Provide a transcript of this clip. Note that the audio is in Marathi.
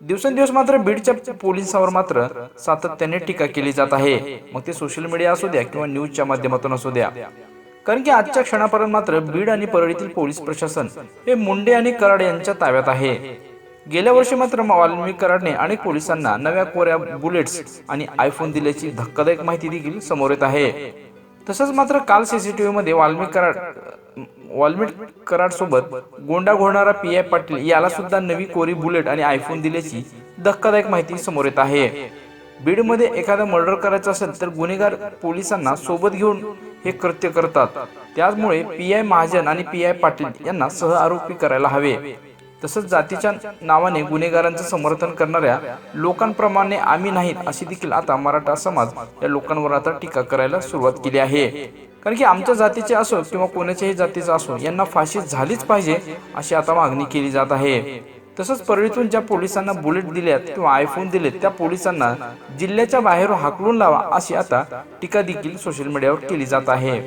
दिवसेंदिवस मात्र बीडच्या पोलिसांवर मात्र सातत्याने टीका केली जात आहे. मग ते सोशल मीडिया असू द्या किंवा न्यूजच्या माध्यमातून असू द्या. कारण की आजच्या क्षणापर्यंत मात्र बीड आणि परळीतील पोलीस प्रशासन हे मुंडे आणि कराड यांच्या ताब्यात आहे. गेल्या वर्षी मात्र वाल्मिकी कराडने अनेक पोलिसांना नव्या कोऱ्या बुलेट्स आणि आयफोन दिल्याची धक्कादायक माहिती देखील समोर येत आहे. तसंच मात्र काल सीसीटीव्ही मध्ये वाल्मिकी कराड वॉलमिट कराड सोबत गोंडा घोळणारा पी आय पाटील याला सुद्धा नवी कोरी बुलेट आणि आयफोन दिल्याची धक्कादायक माहिती समोर येत आहे. बीडमध्ये एखादा मर्डर करायचा असेल तर गुन्हेगार पोलिसांना सोबत घेऊन हे कृत्य करतात. त्यामुळे पी आय महाजन आणि पी आय पाटील यांना सह आरोपी करायला हवे. तसंच जातीच्या नावाने गुन्हेगारांचं समर्थन करणाऱ्या लोकांप्रमाणे आम्ही नाहीत अशी देखील आता मराठा समाज या लोकांवर आता टीका करायला सुरुवात केली आहे. कारण की आमच्या जातीचे असो किंवा कोणाच्याही जातीचा असो यांना फाशी झालीच पाहिजे अशी आता मागणी केली जात आहे. तसंच परळीतून ज्या पोलिसांना बुलेट दिल्यात किंवा आयफोन दिलेत त्या पोलिसांना जिल्ह्याच्या बाहेर हाकलून लावा अशी आता टीका देखील सोशल मीडियावर केली जात आहे.